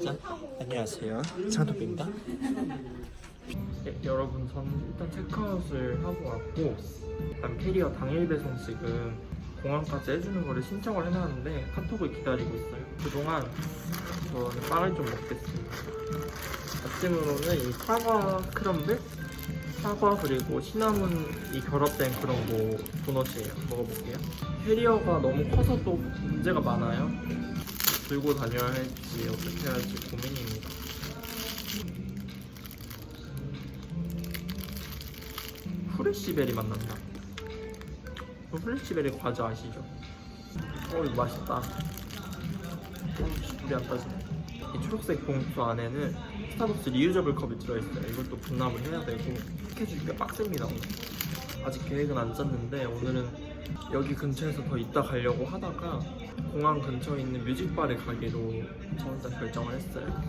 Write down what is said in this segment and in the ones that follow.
시작. 안녕하세요. 장도빈입니다. 네, 여러분 저는 일단 체크아웃을 하고 왔고 일단 캐리어 당일 배송 지금 공항까지 해주는 거를 신청을 해놨는데 카톡을 기다리고 있어요. 그동안 저는 빵을 좀 먹겠습니다. 아침으로는 이 사과 크럼블, 사과 그리고 시나몬이 결합된 그런 거 도넛이에요. 먹어볼게요. 캐리어가 너무 커서 또 문제가 많아요. 들고 다녀야 할지 어떻게 해야 할지 고민입니다. 프레시베리 맛 난다. 그 프레시베리 과자 아시죠? 어 이거 맛있다. 안 빠지네. 이 초록색 봉투 안에는 스타벅스 리유저블 컵이 들어있어요. 이것도 분납을 해야 되고 꽤 빡셉니다 오늘. 아직 계획은 안 짰는데 오늘은 여기 근처에서 더 이따 가려고 하다가 공항 근처에 있는 뮤직바를 가기로 저 혼자 결정을 했어요.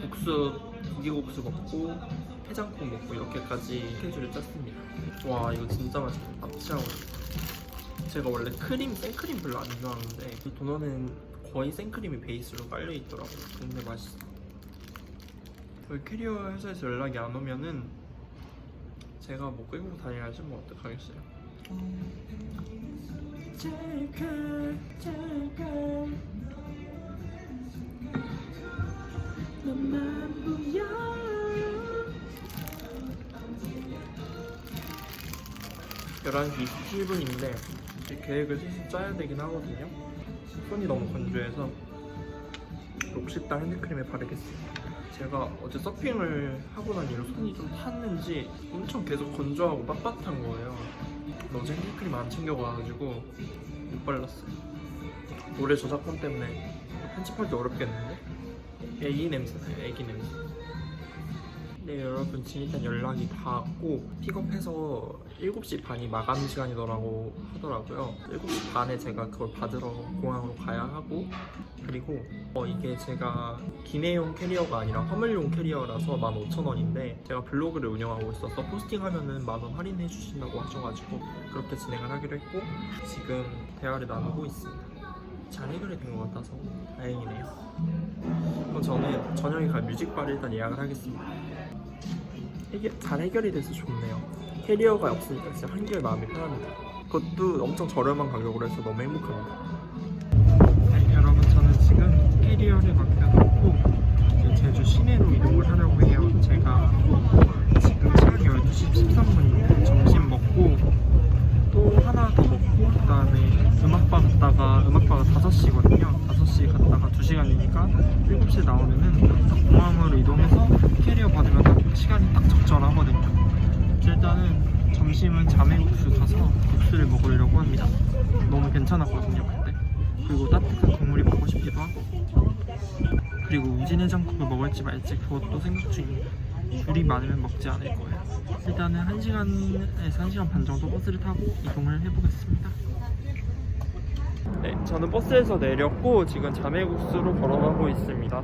국수 고기국수 먹고 해장국 먹고 이렇게까지 스케줄을 짰습니다. 와 이거 진짜 맛있다. 납치하고. 제가 원래 크림 생크림 별로 안 좋아하는데 이 도넛은 거의 생크림이 베이스로 깔려 있더라고요. 근데 맛있어. 저희 캐리어 회사에서 연락이 안 오면은 제가 뭐 끌고 다녀야지 뭐 어떡하겠어요. 찰칵 찰칵 너만 보여 11시 27분인데 이제 계획을 슬슬 짜야 되긴 하거든요. 손이 너무 건조해서 록시땅 핸드크림에 바르겠습니다. 제가 어제 서핑을 하고 난 이후 손이 좀 탔는지 엄청 계속 건조하고 빳빳한 거예요 어제 핸드크림 안 챙겨가가지고 못 발랐어요. 노래 저작권 때문에 편집하기 어렵겠는데? 애기 냄새 나요. 애기 냄새 네 여러분. 일단 연락이 닿았고 픽업해서 7시 반이 마감 시간이더라고 하더라고요. 7시 반에 제가 그걸 받으러 공항으로 가야 하고 그리고 어, 이게 제가 기내용 캐리어가 아니라 화물용 캐리어라서 15,000원인데 제가 블로그를 운영하고 있어서 포스팅하면은 만원 할인해 주신다고 하셔가지고 그렇게 진행을 하기로 했고 지금 대화를 나누고 있습니다. 잘 해결이 된 것 같아서 다행이네요. 그럼 저는 저녁에 갈 뮤직바를 일단 예약을 하겠습니다 해결, 잘 해결이 돼서 좋네요. 캐리어가 없으니까 진짜 한결 마음이 편합니다. 그것도 엄청 저렴한 가격으로 해서 너무 행복합니다. 네, 여러분 저는 지금 캐리어를 맡겨놓고 제주 시내로 이동을 하려고 해요. 제가 지금 시간 12시 13분인데 점심 먹고 또 하나 더 먹고 그다음에 음악 바 갔다가 음악바가 5시거든요. 5시 갔다가 2시간이니까 7시에 나오면은 공항으로 이동해서 캐리어 받으면 딱 시간이 딱 적절하거든요. 일단은 점심은 자매국수 가서 국수를 먹으려고 합니다. 너무 괜찮았거든요 그때. 그리고 따뜻한 국물이 먹고 싶기도 하고. 그리고 우진해장국을 먹을지 말지 그것도 생각 중입니다. 줄이 많으면 먹지 않을 거예요. 일단은 1시간에서 1시간 반 정도 버스를 타고 이동을 해보겠습니다. 네, 저는 버스에서 내렸고 지금 자매국수로 걸어가고 있습니다.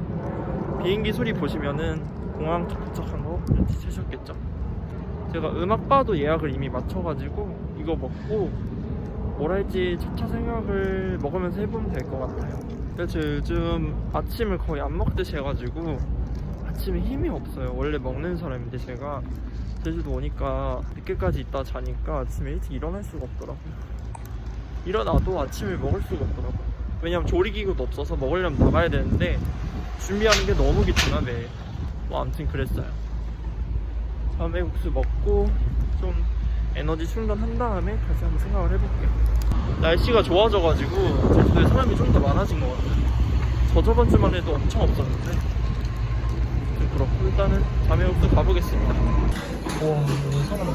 비행기 소리 보시면은 공항 도착한 거 눈치채셨겠죠? 제가 음악바도 예약을 이미 맞춰가지고 이거 먹고 뭘 할지 차차 생각을 먹으면서 해보면 될 것 같아요. 그래서 요즘 아침을 거의 안 먹듯이 해가지고 아침에 힘이 없어요. 원래 먹는 사람인데 제가 제주도 오니까 늦게까지 있다 자니까 아침에 일찍 일어날 수가 없더라고요. 일어나도 아침을 먹을 수가 없더라고요. 왜냐면 조리기구도 없어서 먹으려면 나가야 되는데 준비하는 게 너무 귀찮아 매일. 뭐 아무튼 그랬어요. 자매국수 먹고 좀 에너지 충전한 다음에 다시 한번 생각을 해볼게요. 날씨가 좋아져가지고 제주도에 사람이 좀 더 많아진 것 같아요. 저 저번 주만 해도 엄청 없었는데 좀 그렇고 일단은 자매국수 가보겠습니다. 와 사람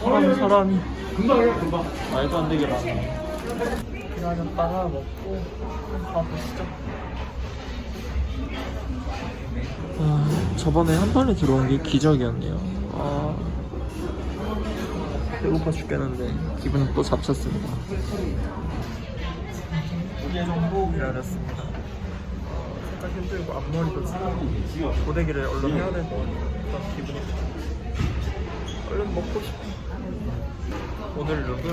사람 사람이 금방이야 금방 말도 안 되게 많네. 기다렸다가 먹고 가보시죠. 아, 저번에 한 번에 들어온 게 기적이었네요. 아, 배고파 죽겠는데 기분은 또 잡쳤습니다. 2개 정도 기다렸습니다. 어, 살짝 힘들고 앞머리도 지금 고데기를 얼른 해야 될 것 같아요. 그런 기분이 얼른 먹고 싶어. 오늘 룩은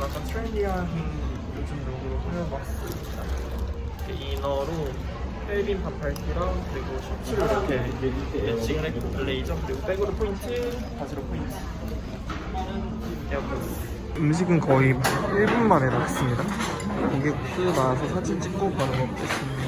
약간 트렌디한 요즘 룩으로 꾸며봤습니다. 이너로 헬빈 반팔티랑 그리고 셔츠를 이렇게 매칭을 했고 블레이저 그리고 백으로 포인트, 바지로 포인트. 음식은 거의 1분 만에 나왔습니다. 고객수 나와서 사진 찍고 바로 먹겠습니다.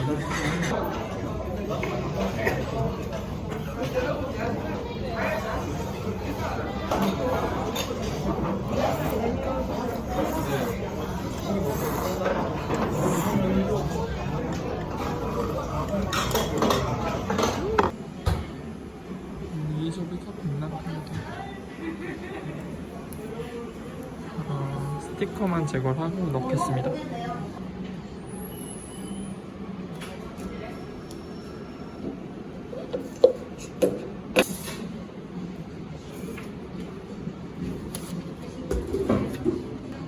이소비가 빛납니다. 어, 스티커만 제거를 하고 넣겠습니다.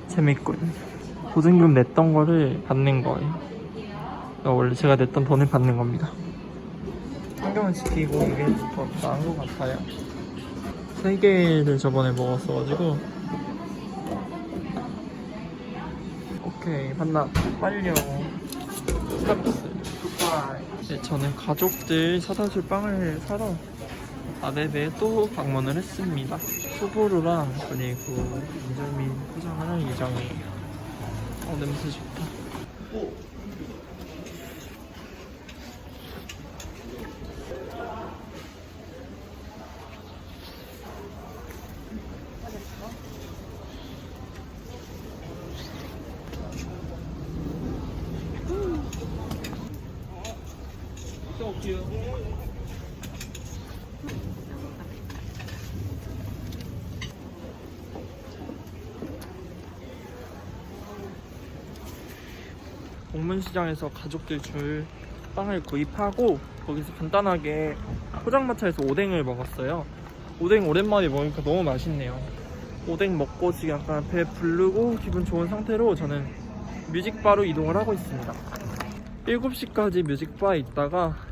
재밌군. 보증금 냈던 거를 받는 거예요. 그러니까 원래 제가 냈던 돈을 받는 겁니다. 환경을 지키고 이게 더 나은 것 같아요. 세 개를 저번에 먹었어가지고 오케이 반납 완료 굿바이 네, 저는 가족들 사다 줄 빵을 사러 아베베에 또 방문을 했습니다. 소보루랑 그리고 인절미 포장을 할 예정이에요 어 냄새 좋다 Cute. 공문시장에서 가족들 줄 빵을 구입하고 거기서 간단하게 포장마차에서 오뎅을 먹었어요. 오뎅 오랜만에 먹으니까 너무 맛있네요. 오뎅 먹고 지금 약간 배 부르고 기분 좋은 상태로 저는 뮤직바로 이동을 하고 있습니다. 7시까지 뮤직바에 있다가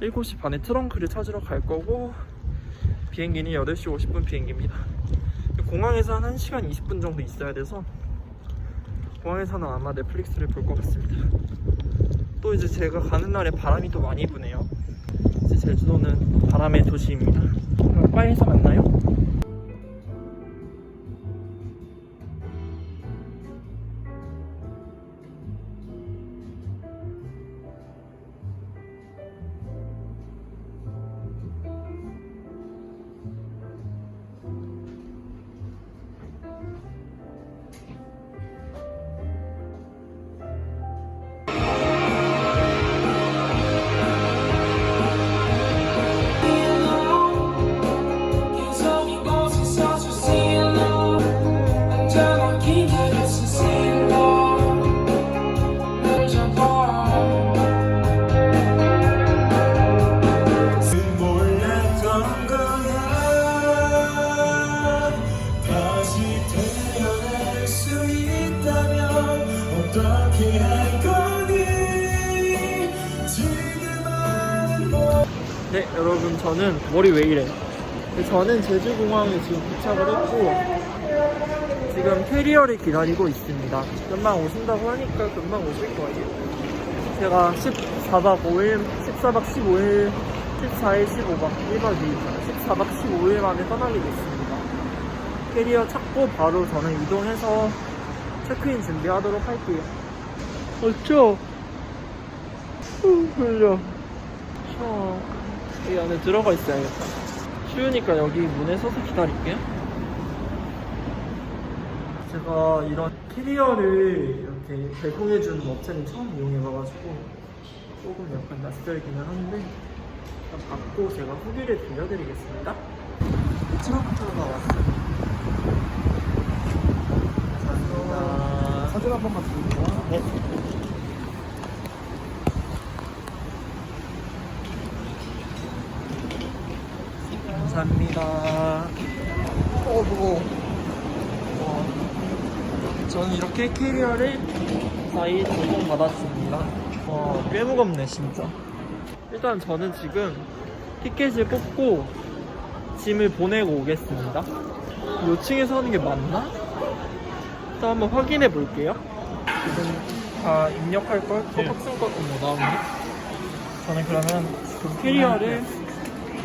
7시 반에 트렁크를 찾으러 갈 거고 비행기는 8시 50분 비행기입니다. 공항에서 한 1시간 20분 정도 있어야 돼서 공항에서는 아마 넷플릭스를 볼 것 같습니다. 또 이제 제가 가는 날에 바람이 또 많이 부네요. 이제 제주도는 바람의 도시입니다. 그럼 바에서 만나요. 어떻게 할 거니 지금은 뭐 네, 여러분 저는 머리 왜 이래? 네, 저는 제주공항에 지금 도착을 했고 지금 캐리어를 기다리고 있습니다. 금방 오신다고 하니까 금방 오실 거예요. 제가 14박 5일, 14박 15일, 14일, 15박 1박 2일, 14박 15일 만에 떠나게 됐습니다. 캐리어 찾고 바로 저는 이동해서 체크인 준비하도록 할게요. 어쩌? 후, 졸려. 추워. 이 안에 들어가 있어야겠다. 추우니까 여기 문에 서서 기다릴게요. 제가 이런 캐리어를 이렇게 배송해주는 업체는 처음 이용해봐가지고 조금 약간 낯설기는 한데 일단 받고 제가 후기를 들려드리겠습니다. 트럭터가 왔어요. 감 사진 한 번만 드릴게요. 네. 감사합니다. 어, 무거워. 와. 저는 이렇게 캐리어를 사이 제공받았습니다. 와, 꽤 무겁네, 진짜. 일단 저는 지금 티켓을 뽑고 짐을 보내고 오겠습니다. 요 층에서 하는 게 맞나? 일단 한번 확인해 볼게요. 지금 다 입력할 걸? 네. 톡톡 쓸거 뭐 나오니? 저는 그러면 그 캐리어를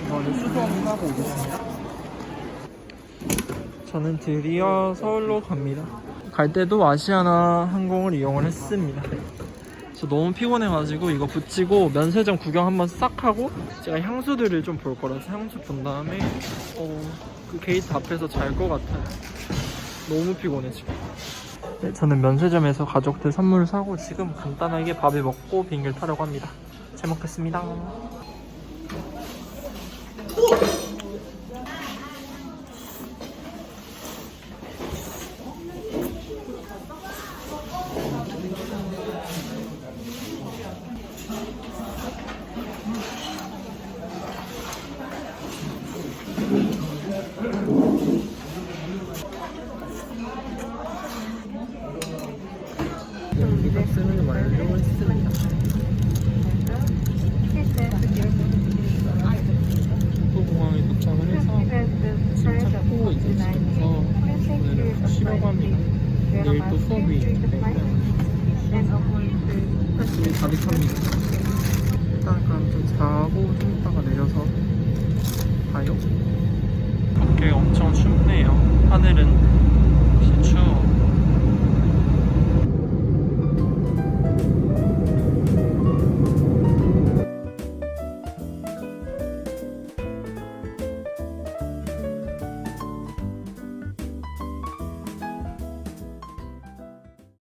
이거를 수송하고 오겠습니다. 저는 드디어 서울로 갑니다. 갈 때도 아시아나 항공을 이용을 했습니다. 저 너무 피곤해가지고 이거 붙이고 면세점 구경 한번 싹 하고 제가 향수들을 좀 볼 거라서 향수 본 다음에 어, 그 게이트 앞에서 잘 것 같아요. 너무 피곤해 지금. 네, 저는 면세점에서 가족들 선물을 사고 지금 간단하게 밥을 먹고 비행기를 타려고 합니다. 잘 먹겠습니다. 여기가 쓰는 완료했습니다. 소공항에 도착을 해서 침착하고 이제 집에서 오늘은 쉬려고 합니다. 내일 또 수업이 있기 때문에 숨이 가득합니다. 일단 좀 자고 좀 이따가 내려서 봐요. 밖에 엄청 춥네요. 하늘은